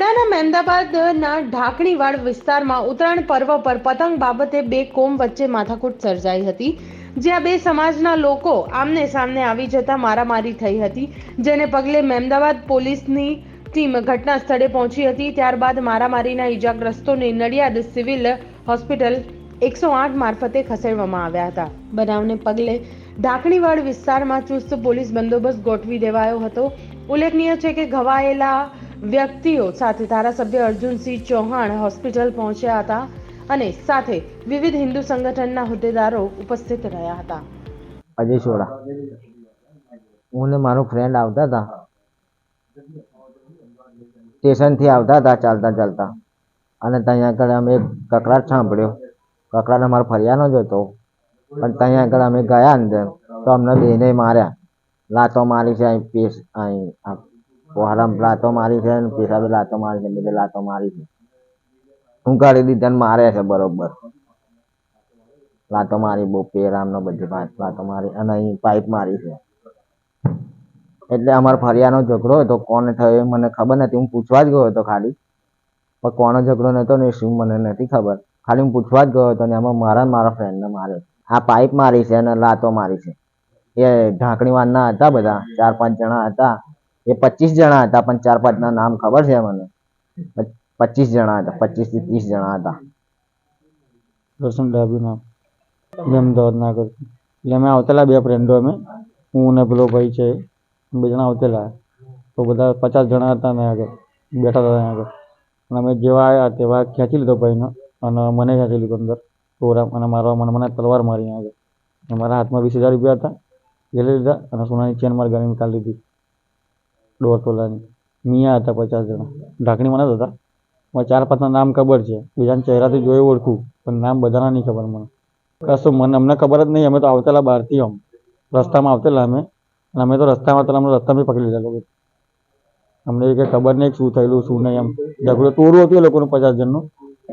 ખેડાના મહેમદાબાદના ઢાંકણીવાડ વિસ્તારમાં ઉત્તરાયણ પર્વ પર પતંગ બાબતે બે કોમ વચ્ચે માથાકૂટ સર્જાઈ હતી. જ્યાં બે સમાજના લોકો આમને સામને આવી જતા મારામારી થઈ હતી, જેને પગલે મહેમદાબાદ પોલીસની ટીમ ઘટના સ્થળે પહોંચી હતી. ત્યારબાદ મારામારીના ઈજાગ્રસ્તોને નડિયાદ સિવિલ હોસ્પિટલ એકસો આઠ મારફતે ખસેડવામાં આવ્યા હતા. બનાવને પગલે ઢાંકણીવાડ વિસ્તારમાં ચુસ્ત પોલીસ બંદોબસ્ત ગોઠવી દેવાયો હતો. ઉલ્લેખનીય છે કે ઘવાયેલા વ્યક્તિઓ સાથે ધારાસભ્ય અર્જુનસિંહ ચૌહાણ હોસ્પિટલ પહોંચ્યા હતા અને સાથે વિવિધ હિન્દુ સંગઠનના હોદ્દેદારો ઉપસ્થિત રહ્યા હતા. અજય સોડા. હું મારો ફ્રેન્ડ આવતા હતા. સ્ટેશનથી આવતા હતા ચાલતા ચાલતા. અને ત્યાં આગળ અમે કકડાટ સાંભળ્યો. કકડાટ અમારો ફરિયાનો જ હતો. પણ ત્યાં આગળ અમે ગયા અંદર તો અમને બેને માર્યા. લાતો મારી છે, અહીં પેસ, અહીં પોહારામ લાતો મારી છે ને પેશાબે લાતો મારી છે બધે લાતો મારી છે. હું દીધા મારે છે બરોબર. લાતો મારી, બહુ પેરામનો બધી પાંચ લાતો મારી અને અહીં પાઇપ મારી છે. એટલે અમારો ફરિયાનો ઝઘડો હતો કોને થયો એ મને ખબર નથી, હું પૂછવા જ ગયો હતો ખાલી. પણ કોનો ઝઘડો નહોતો ને શું મને નથી ખબર. ખાલી હું પૂછવા જ ગયો હતો ને એમાં મારા મારા ફ્રેન્ડને માર્યો આ પાઇપ મારી છે અને લાતો મારી છે. એ ઢાંકણી વાળના હતા બધા, ચાર પાંચ જણા હતા. એ પચીસ જણા હતા, પણ ચાર પાંચના નામ ખબર છે મને? પચીસ જણા હતા, પચીસથી ત્રીસ જણા હતા. રોશન ડાબી નામ મેં અમદાવાદના આગળ એટલે અમે આવતેલા બે ફ્રેન્ડો અમે. હું ને પેલો ભાઈ છે બે જણા આવતેલા. તો બધા પચાસ જણા હતા મેં આગળ. બેઠા હતા આગળ. અને અમે જેવા આવ્યા તેવા ખેંચી લીધો ભાઈનો. અને મને ખેંચી લીધો અંદર. પ્રોગ્રામ અને મારવા મને મને તલવાર મારી આગળ. મારા હાથમાં વીસ હજાર રૂપિયા હતા. એ લીધા અને સોનાની ચેન મારી ગાડીની કાઢી લીધી. દોઢ તોલાની મિયા હતા પચાસ જણા. ઢાંકણીમાં જ હતા. મને ચાર પાંચના નામ ખબર છે. બીજાના ચહેરાથી જોઈ ઓળખું, પણ નામ બધાના નહીં ખબર મને. કશું મને અમને ખબર જ નહીં. અમે તો આવતેલા બહારથી આમ. રસ્તામાં આવતેલા અમે. અને અમે તો રસ્તામાં તો અમને રસ્તા બી પકડી લીધા લોકો. અમને કંઈ ખબર નહીં શું થયેલું, શું નહીં એમ ઝઘડો તોડું હતું એ લોકોનું પચાસ જણનું.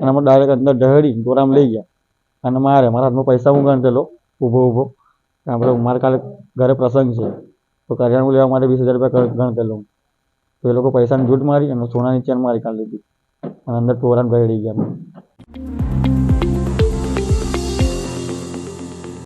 અને અમે ડાયરેક્ટ અંદર ઢહડી દોરામ લઈ ગયા. અને મારે, મારા હાથમાં પૈસા હું ગણતેલો ઊભો ઊભો. આપણે મારે કાલે ઘરે પ્રસંગ છે. તો કરિયાણું લેવા માટે વીસ હજાર રૂપિયા ગણતેલો તો એ લોકો પૈસાની જૂઠ મારી અને સોનાની ચેન મારી કાઢી લીધી. અને અંદર ટોરામ ગળી ગયા.